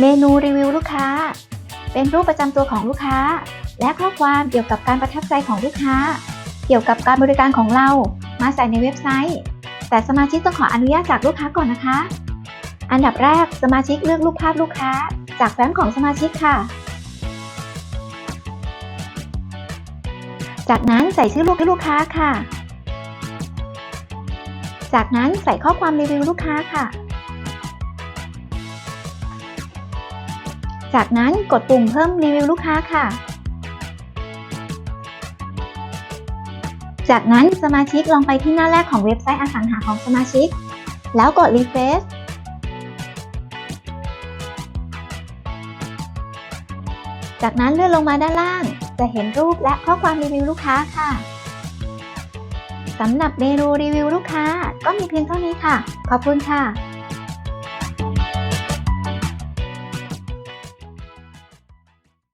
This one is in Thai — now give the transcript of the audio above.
เมนูรีวิวลูกค้า เป็นรูปประจำตัวของลูกค้า และข้อความเกี่ยวกับการประทับใจของลูกค้า เกี่ยวกับการบริการของเรา มาใส่ในเว็บไซต์ แต่สมาชิกต้องขออนุญาตจากลูกค้าก่อนนะคะ อันดับแรกสมาชิกเลือกรูปภาพลูกค้า จากแฟ้มของสมาชิกค่ะ จากนั้นใส่ชื่อลูกให้ลูกค้าค่ะ จากนั้นใส่ข้อความรีวิวลูกค้าค่ะ จากนั้นกดปุ่มเพิ่มรีวิวลูกค้าค่ะ จากนั้นสมาชิกลองไปที่หน้าแรกของเว็บไซต์อสังหาของสมาชิก แล้วกด refresh จากนั้นเลื่อนลงมาด้านล่าง จะเห็นรูปและข้อความรีวิวลูกค้าค่ะสำหรับเมนูรีวิวลูกค้าก็มีเพียงเท่านี้ค่ะ ขอบคุณค่ะ